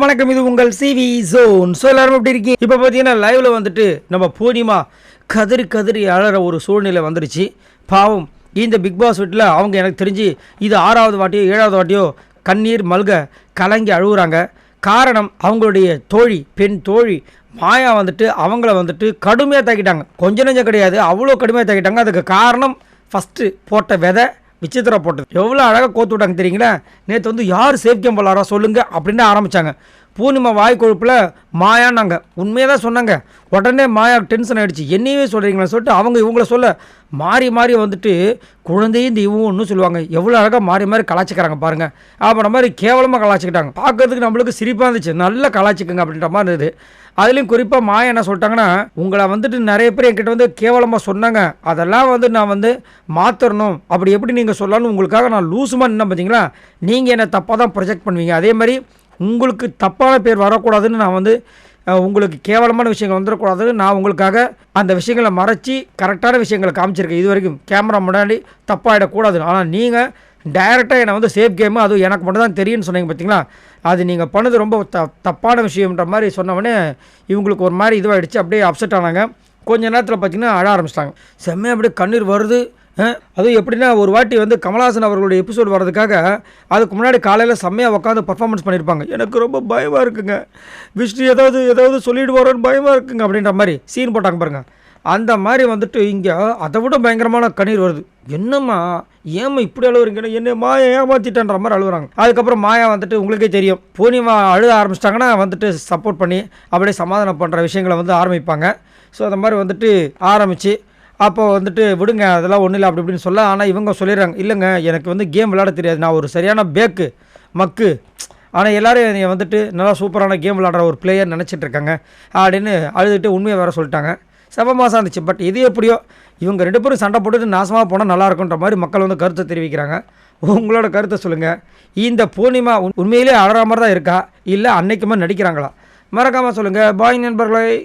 வணக்கம் இது உங்கள் சிவி ஜோன் ஸோ எல்லாரும் எப்படி இருக்கீங்க? இப்போ பார்த்தீங்கன்னா லைவ்ல வந்துட்டு நம்ம பூர்ணிமா கதறி கதறி அழற ஒரு சூழ்நிலை வந்துருச்சு. பாவம் இந்த பிக் பாஸ் வீட்டில் அவங்க எனக்கு தெரிஞ்சு இது ஆறாவது வாட்டியோ ஏழாவது வாட்டியோ கண்ணீர் மல்க கலங்கி அழுகுறாங்க காரணம் அவங்களுடைய தோழி பெண் தோழி மாயா வந்துட்டு அவங்கள வந்துட்டு கடுமையாக தாக்கிட்டாங்க. கொஞ்சம் நெஞ்சம் கிடையாது அவ்வளோ கடுமையாக தாக்கிட்டாங்க. அதுக்கு காரணம் ஃபஸ்ட்டு போட்ட விதை விசித்திர போட்டது. எவ்வளோ அழகாக கோத்து விட்டாங்க தெரியுங்களா? நேற்று வந்து யார் சேஃப் கேம் விளாட்றா சொல்லுங்கள் அப்படின்னு ஆரம்பித்தாங்க பூர்ணிமா வாய் கொழுப்பில் மாயான்னாங்க. உண்மையாக தான் சொன்னாங்க. உடனே மாயா டென்ஷன் ஆகிடுச்சு என்னையே சொல்கிறீங்களா சொல்லிட்டு அவங்க இவங்கள சொல்ல மாறி மாறி வந்துட்டு குழந்தையும் தெய்வம் ஒன்றும் சொல்லுவாங்க. எவ்வளோ அழகாக மாறி மாறி கலாச்சிக்கிறாங்க பாருங்கள் அப்படின்ற மாதிரி கேவலமாக கலாச்சிக்கிட்டாங்க. பார்க்கறதுக்கு நம்மளுக்கு சிரிப்பாக இருந்துச்சு. நல்லா கலாச்சிக்கங்க அப்படின்ற மாதிரி இருந்தது. அதுலேயும் குறிப்பாக மாயா என்ன சொல்லிட்டாங்கன்னா உங்களை வந்துட்டு நிறைய பேர் என்கிட்ட வந்து கேவலமாக சொன்னாங்க. அதெல்லாம் வந்து நான் வந்து மாற்றணும் அப்படி எப்படி நீங்கள் சொல்லலாம்னு உங்களுக்காக நான் லூசுமாக நின்ன பார்த்தீங்களா நீங்கள் என்னை தப்பாக தான் ப்ரொஜெக்ட் பண்ணுவீங்க. அதே மாதிரி உங்களுக்கு தப்பான பேர் வரக்கூடாதுன்னு நான் வந்து உங்களுக்கு கேவலமான விஷயங்கள் வந்துடக்கூடாதுன்னு நான் உங்களுக்காக அந்த விஷயங்களை மறைச்சி கரெக்டான விஷயங்களை காமிச்சிருக்கேன். இது வரைக்கும் கேமரா முன்னாடி தப்பாகிடக்கூடாது ஆனால் நீங்கள் டைரெக்டாக என்னை வந்து சேஃப் கேமு அது எனக்கு மட்டும் தான் தெரியும்னு சொன்னீங்க பார்த்தீங்களா அது நீங்கள் பண்ணது ரொம்ப த தப்பான விஷயம்ன்ற மாதிரி சொன்னவொடனே இவங்களுக்கு ஒரு மாதிரி இதுவாகிடுச்சு அப்படியே அப்செட் ஆனாங்க. கொஞ்ச நேரத்தில் பார்த்தீங்கன்னா அழ ஆரம்பிச்சிட்டாங்க. செம்மையாக அப்படியே கண்ணீர் வருது. அதுவும் எப்படின்னா ஒரு வாட்டி வந்து கமலஹாசன் அவர்களுடைய எபிசோடு வர்றதுக்காக அதுக்கு முன்னாடி காலையில் செம்மையாக உட்காந்து பர்ஃபார்மன்ஸ் பண்ணியிருப்பாங்க. எனக்கு ரொம்ப பயமாக இருக்குங்க. விஷ்ணு ஏதாவது ஏதாவது சொல்லிடுவாரோன்னு பயமாக இருக்குங்க அப்படின்ற மாதிரி சீன் போட்டாங்க பாருங்க. அந்த மாதிரி வந்துட்டு இங்கே அதை விட பயங்கரமான கண்ணீர் வருது. என்னம்மா ஏமா இப்படி அழுவுறீங்க? என்ன மாயா ஏமாத்திட்டன்ற மாதிரி அழுகுறாங்க அதுக்கப்புறம் மாயா வந்துட்டு உங்களுக்கே தெரியும். பூர்ணிமா அழுத ஆரம்பிச்சிட்டாங்கன்னா வந்துட்டு சப்போர்ட் பண்ணி அப்படியே சமாதானம் பண்ணுற விஷயங்களை வந்து ஆரம்பிப்பாங்க. ஸோ அந்த மாதிரி வந்துட்டு ஆரம்பித்து அப்போ வந்துட்டு விடுங்க அதெல்லாம் ஒன்றும் இல்லை அப்படி இப்படின்னு சொல்ல ஆனால் இவங்க சொல்லிடுறாங்க இல்லைங்க எனக்கு வந்து கேம் விளாட தெரியாது நான் ஒரு சரியான பேக்கு மக்கு. ஆனால் எல்லோரும் என்னை வந்துட்டு நல்லா சூப்பரான கேம் விளாடுற ஒரு பிளேயர் நினச்சிட்டு இருக்காங்க அப்படின்னு அழுதுட்டு உண்மையை வேறு சொல்லிட்டாங்க. செம மாதம் இருந்துச்சு பட் இது எப்படியோ இவங்க ரெண்டு பேரும் சண்டை போட்டுட்டு நாசமாக போனால் நல்லா இருக்குன்ற மாதிரி மக்கள் வந்து கருத்தை தெரிவிக்கிறாங்க. உங்களோட கருத்தை சொல்லுங்கள் இந்த பூர்ணிமா உண்- உண்மையிலே அழற மாதிரி தான் இருக்கா? இல்லை அன்னைக்குமே நடிக்கிறாங்களா? மறக்காமல் சொல்லுங்கள் பாய் நண்பர்களை.